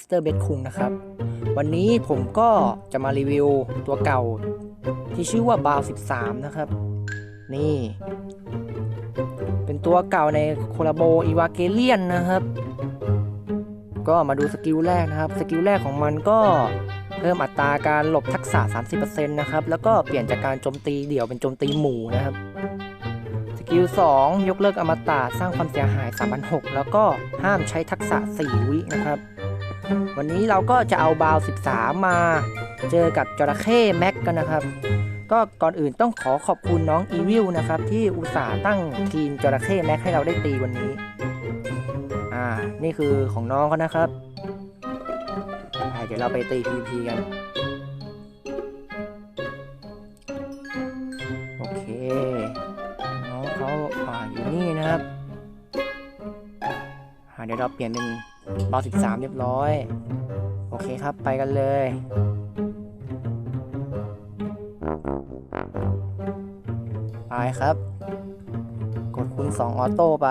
สเตอร์เบดคุงนะครับ วันนี้ผมก็จะมารีวิวตัวเก่า ที่ชื่อว่าบาว13 นะครับ นี่ เป็นตัวเก่าในโคลาโบอีวาเกเลียนนะครับ ก็มาดูสกิลแรกนะครับ สกิลแรกของมันก็เพิ่มอัตราการหลบทักษะ 30%นะครับ แล้วก็เปลี่ยนจากการโจมตีเดี่ยวเป็นโจมตีหมู่นะครับ สกิล 2 ยกเลิกอมตะสร้างความเสียหาย 3,600 แล้วก็ห้ามใช้ทักษะ 4 วินะครับ วันนี้เราก็จะเอาบาว 13 มา เจอกับจระเข้แม็กกันนะครับ ก็ก่อนอื่นต้องขอขอบคุณน้องอีวิลนะครับ ที่อุตส่าห์ตั้งทีมจระเข้แม็กให้เราได้ตีวันนี้ อ่า นี่คือของน้องเขานะครับเดี๋ยวเราไปตี PVP กันโอเค น้องเขาอ่าอยู่นี่นะครับ เดี๋ยวเราเปลี่ยนเป็นบอล13เรียบร้อย โอเคครับไปกันเลยไปครับ กดคูณ2ออโต้ไป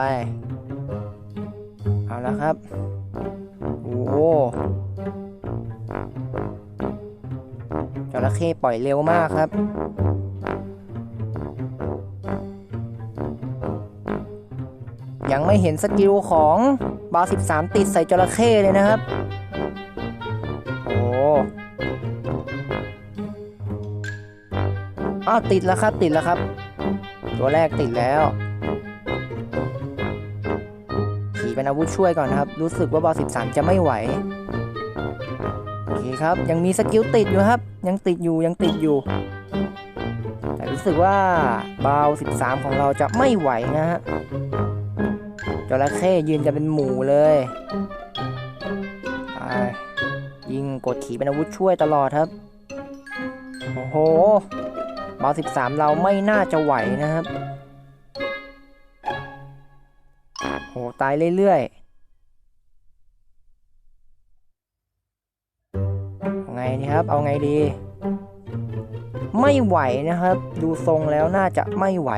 เอาละครับ โอ้จระเข้ปล่อยเร็วมากครับ ยังไม่เห็นสกิลของ บา13 ติดใส่จระเข้เลยนะครับ โอ้อ้าวติดแล้วครับติดแล้วครับ ตัวแรกติดแล้วขี่เป็นอาวุธช่วยก่อนนะครับ รู้สึกว่าบา13 จะไม่ไหวโอเคครับยังมีสกิลติดอยู่ครับ ยังติดอยู่ยังติดอยู่ แต่รู้สึกว่าบาว13 ของเราจะไม่ไหวนะฮะ จระเข้ยืนกันเป็นหมู่เลยไปยิงกดขี่เป็นอาวุธช่วยตลอดครับ โอ้โหบอล13 เราไม่น่าจะไหวนะครับโหตายเรื่อยๆไงนี่ครับ เอาไงดี ไม่ไหวนะครับ ดูทรงแล้วน่าจะไม่ไหว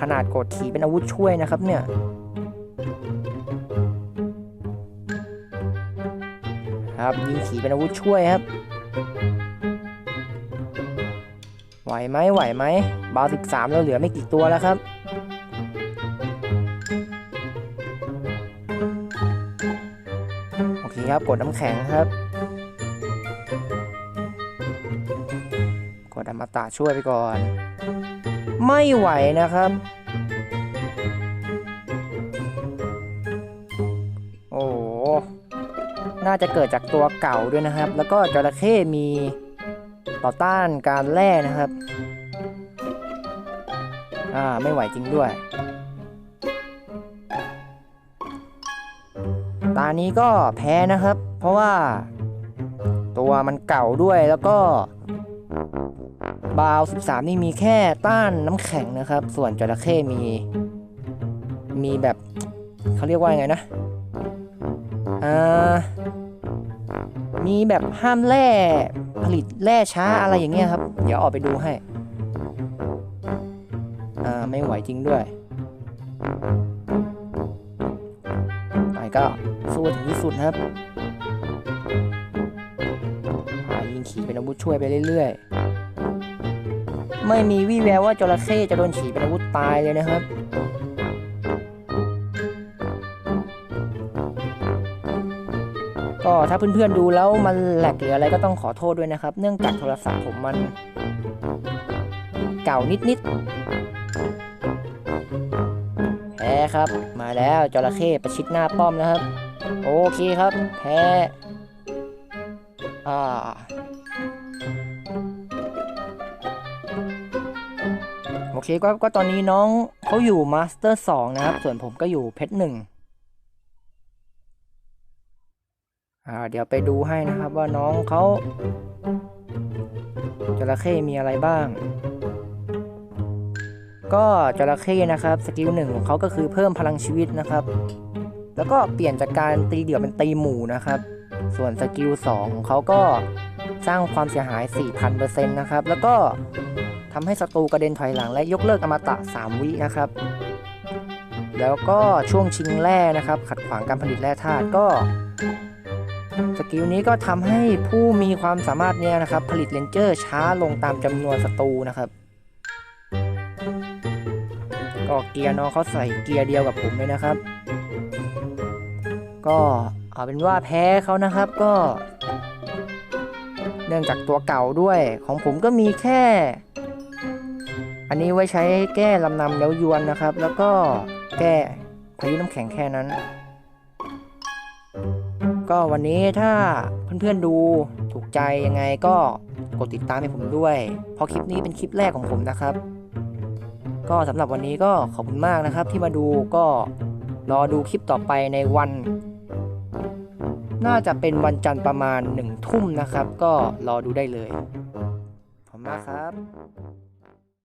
ขนาดกดขี่เป็นอาวุธช่วยนะครับเนี่ยครับยิงขี่เป็นอาวุธช่วยครับ ไหวไหมไหวไหมบาสิบสามเราเหลือไม่กี่ตัวแล้วครับโอเคครับกดน้ำแข็งครับ กดอมตะช่วยไปก่อน ไม่ไหวนะครับ โอ้น่าจะเกิดจากตัวเก่าด้วยนะครับ แล้วก็จระเข้มีต่อต้านการแล่นะครับ อ่า ไม่ไหวจริงด้วย ตานี้ก็แพ้นะครับ เพราะว่า ตัวมันเก่าด้วยแล้วก็ บาว 13 นี่มีแค่ต้านน้ำแข็งนะครับ ส่วนจระเข้มี มีแบบเขาเรียกว่าไงนะ อ่า มีแบบห้ามแร่ผลิตแร่ช้าอะไรอย่างเงี้ยครับ เดี๋ยวออกไปดูให้ อ่า ไม่ไหวจริงด้วย ไปก็สู้ถึงที่สุดนะครับยิงขี่เป็นอาวุธช่วยไปเรื่อยๆ ไม่มีวี่แววว่าจระเข้จะโดนฉีเป็นอาวุธตายเลยนะครับ ก็ถ้าเพื่อนๆดูแล้วมันแหลกหรืออะไรก็ต้องขอโทษด้วยนะครับ เนื่องจากโทรศัพท์ผมมัน เก่านิดๆแพ้ครับ มาแล้วจระเข้ประชิดหน้าป้อมนะครับ โอเคครับ แพ้อ่า โอเคก็ก็ตอนนี้น้องเขาอยู่มาสเตอร์สองนะครับ ส่วนผมก็อยู่เพชรหนึ่งอ่าเดี๋ยวไปดูให้นะครับว่าน้องเขาจระเข้มีอะไรบ้าง ก็จระเข้นะครับสกิลหนึ่งของเขาก็คือเพิ่มพลังชีวิตนะครับ แล้วก็เปลี่ยนจากการตีเดี่ยวเป็นตีหมู่นะครับ ส่วนสกิล2ของเขาก็สร้างความเสียหาย 4,000%นะครับ แล้วก็ ทำให้ศัตรูกระเด็นถอยหลังและยกเลิกอมตะ 3 วินะครับ แล้วก็ช่วงชิงแร่นะครับ ขัดขวางการผลิตแร่ธาตุก็สกิลนี้ก็ทำให้ผู้มีความสามารถเนี่ยนะครับ ผลิตเลนเจอร์ช้าลงตามจำนวนศัตรูนะครับก็เกียร์น้องเขาใส่เกียร์เดียวกับผมเลยนะครับ ก็เอาเป็นว่าแพ้เขานะครับก็ เนื่องจากตัวเก่าด้วยของผมก็มีแค่ อันนี้ไว้ใช้แก้ลำนำแล้วยวนนะครับ แล้วก็แก้พายุน้ำแข็งแค่นั้น ก็วันนี้ถ้าเพื่อนๆดูถูกใจยังไงก็กดติดตามให้ผมด้วย เพราะคลิปนี้เป็นคลิปแรกของผมนะครับ ก็สำหรับวันนี้ก็ขอบคุณมากนะครับ ที่มาดูก็รอดูคลิปต่อไปในวัน น่าจะเป็นวันจันทร์ประมาณหนึ่งทุ่มนะครับ ก็รอดูได้เลย ขอบคุณมากครับ